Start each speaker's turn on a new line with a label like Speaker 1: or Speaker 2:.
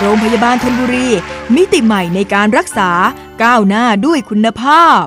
Speaker 1: โรงพยาบาลธนบุรี มิติใหม่ในการรักษาก้าวหน้าด้วยคุณภาพ